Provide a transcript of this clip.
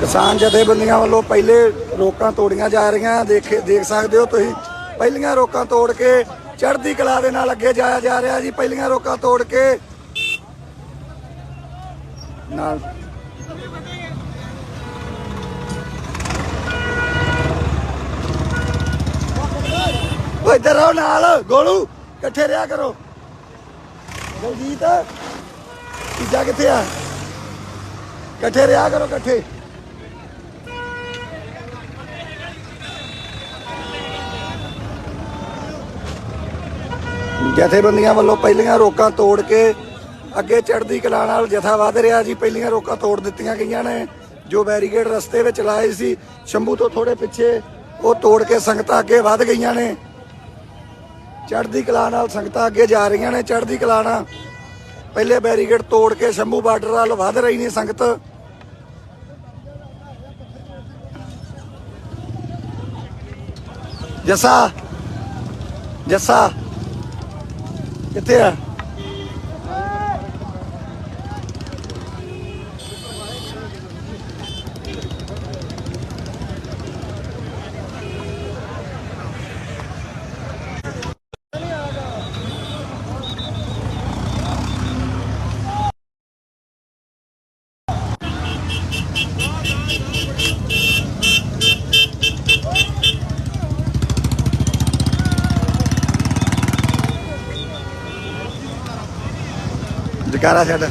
ਕਿਸਾਨ ਜਥੇਬੰਦੀਆਂ ਵੱਲੋਂ ਪਹਿਲੇ ਰੋਕਾਂ ਤੋੜੀਆਂ ਜਾ ਰਹੀਆਂ। ਦੇਖੇ ਦੇਖ ਸਕਦੇ ਹੋ ਤੁਸੀਂ, ਪਹਿਲੀਆਂ ਰੋਕਾਂ ਤੋੜ ਕੇ ਚੜ੍ਹਦੀ ਕਲਾ ਦੇ ਨਾਲ ਅੱਗੇ ਜਾਇਆ ਜਾ ਰਿਹਾ ਜੀ। ਪਹਿਲੀਆਂ ਰੋਕਾਂ ਤੋੜ ਕੇ ਨਾਲ। ਓਏ ਇੱਧਰ ਆਓ ਨਾਲ, ਗੋਲੂ, ਇਕੱਠੇ ਰਿਹਾ ਕਰੋ। ਦਲਜੀਤ, ਤੀਜਾ ਕਿੱਥੇ ਆ? ਇਕੱਠੇ ਰਿਹਾ ਕਰੋ, ਇਕੱਠੇ। ਜਥੇਬੰਦੀਆਂ ਵੱਲੋਂ ਪਹਿਲੀਆਂ ਰੋਕਾਂ ਤੋੜ ਕੇ ਅੱਗੇ ਚੜ੍ਹਦੀ ਕਲਾ ਨਾਲ ਜਥਾ ਵਧ ਰਿਹਾ ਜੀ। ਪਹਿਲੀਆਂ ਰੋਕਾਂ ਤੋੜ ਦਿੱਤੀਆਂ ਗਈਆਂ ਨੇ। ਜੋ ਬੈਰੀਕੇਡ ਰਸਤੇ ਵਿੱਚ ਲਾਏ ਸੀ, ਸ਼ੰਭੂ ਤੋਂ ਥੋੜੇ ਪਿੱਛੇ ਉਹ ਤੋੜ ਕੇ ਸੰਗਤਾਂ ਅੱਗੇ ਵਧ ਗਈਆਂ ਨੇ। ਚੜ੍ਹਦੀ ਕਲਾ ਨਾਲ ਸੰਗਤਾਂ ਅੱਗੇ ਜਾ ਰਹੀਆਂ ਨੇ। ਚੜ੍ਹਦੀ ਕਲਾ ਨਾਲ ਪਹਿਲੇ ਬੈਰੀਕੇਡ ਤੋੜ ਕੇ ਸ਼ੰਭੂ ਬਾਰਡਰ ਵੱਲ ਵਧ ਰਹੀ ਨੇ ਸੰਗਤ। ਜੱਸਾ ਜੱਸਾ, ਕਿੱਥੇ ਆ? ਜਕਾਰਾ ਛੱਡ।